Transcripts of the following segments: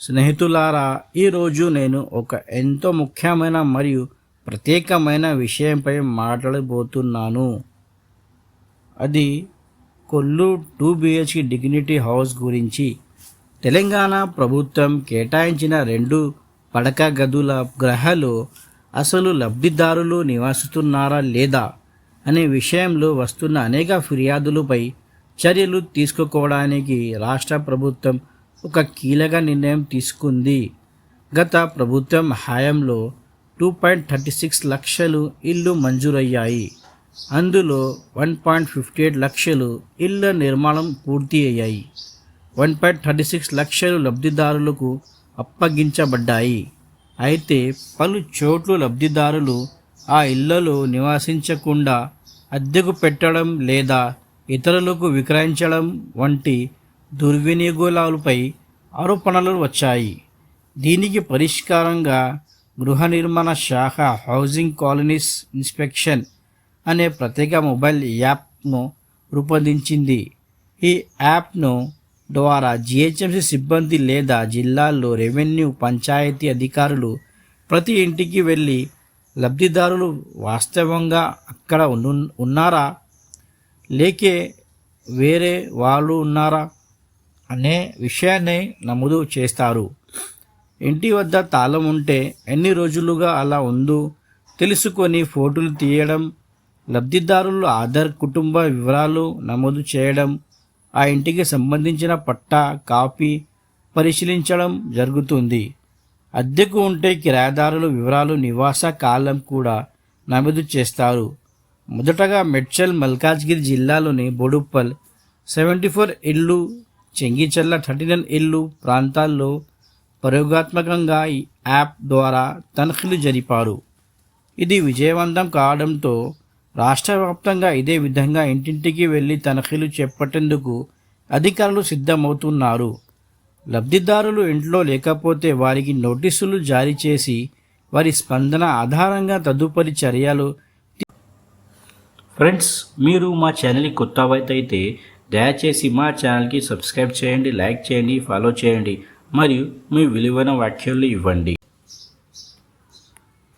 స్నేహితులారా ఈరోజు నేను ఒక ఎంతో ముఖ్యమైన మరియు ప్రత్యేకమైన విషయంపై మాట్లాడబోతున్నాను. అది కొల్లు టూ బిహెచ్కి డిగ్నిటీ హౌస్ గురించి. తెలంగాణ ప్రభుత్వం కేటాయించిన రెండు పడక గదుల గ్రహాలు అసలు లబ్ధిదారులు నివసిస్తున్నారా లేదా అనే విషయంలో వస్తున్న అనేక ఫిర్యాదులపై చర్యలు తీసుకోవడానికి రాష్ట్ర ప్రభుత్వం ఒక కీలక నిర్ణయం తీసుకుంది. గత ప్రభుత్వం హయాంలో టూ పాయింట్ థర్టీ సిక్స్ లక్షలు ఇల్లు మంజూరయ్యాయి. అందులో వన్ పాయింట్ ఫిఫ్టీ ఎయిట్ లక్షలు ఇళ్ళ నిర్మాణం పూర్తి అయ్యాయి వన్ పాయింట్ థర్టీ సిక్స్ లక్షలు లబ్ధిదారులకు అప్పగించబడ్డాయి. అయితే పలు చోట్ల లబ్ధిదారులు ఆ ఇళ్ళలో నివాసించకుండా అద్దెకు పెట్టడం లేదా ఇతరులకు విక్రయించడం వంటి దుర్వినియోగాలపై ఆరోపణలు వచ్చాయి. దీనికి పరిష్కారంగా గృహ నిర్మాణ శాఖ హౌసింగ్ కాలనీస్ ఇన్స్పెక్షన్ అనే ప్రత్యేక మొబైల్ యాప్ను రూపొందించింది. ఈ యాప్ను ద్వారా జిహెచ్ఎంసీ సిబ్బంది లేదా జిల్లాల్లో రెవెన్యూ పంచాయతీ అధికారులు ప్రతి ఇంటికి వెళ్ళి లబ్ధిదారులు వాస్తవంగా అక్కడ ఉన్నారా? లేకే వేరే వాళ్ళు ఉన్నారా? అనే విషయాన్ని నమోదు చేస్తారు. ఇంటి వద్ద తాళం ఉంటే ఎన్ని రోజులుగా అలా ఉందో తెలుసుకొని ఫోటోలు తీయడం లబ్ధిదారులు ఆధార్ కుటుంబ వివరాలు నమోదు చేయడం ఆ ఇంటికి సంబంధించిన పట్టా కాపీ పరిశీలించడం జరుగుతుంది. అద్దెకు ఉంటే కిరాయదారుల వివరాలు నివాస కాలం కూడా నమోదు చేస్తారు. మొదటగా మెడ్చల్ మల్కాజ్గిరి జిల్లాలోని బొడుప్పల్ సెవెంటీ ఫోర్ ఇళ్ళు చెంగిచెర్ల థర్టీ నైన్ ఇళ్ళు ప్రాంతాల్లో ప్రయోగాత్మకంగా ఈ యాప్ ద్వారా తనిఖీలు జరిపారు. ఇది విజయవంతం కావడంతో రాష్ట్ర వ్యాప్తంగా ఇదే విధంగా ఇంటింటికి వెళ్ళి తనిఖీలు చేపట్టేందుకు అధికారులు సిద్ధమవుతున్నారు. లబ్ధిదారులు ఇంట్లో లేకపోతే వారికి నోటీసులు జారీ చేసి వారి స్పందన ఆధారంగా తదుపరి చర్యలు ఫ్రెండ్స్ మీరు మా ఛానల్కి కొత్త అయితే దయచేసి మా ఛానల్కి సబ్స్క్రైబ్ చేయండి లైక్ చేయండి ఫాలో చేయండి మరియు మీ విలువైన వ్యాఖ్యలు ఇవ్వండి.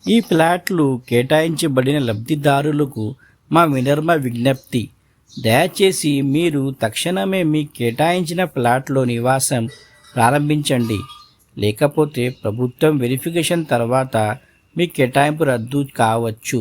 ఈ ప్లాట్లు కేటాయించబడిన లబ్ధిదారులకు మా వినర్మ విజ్ఞప్తి. దయచేసి మీరు తక్షణమే మీ కేటాయించిన ప్లాట్లో నివాసం ప్రారంభించండి. లేకపోతే ప్రభుత్వం వెరిఫికేషన్ తర్వాత మీ కేటాయింపు రద్దు కావచ్చు.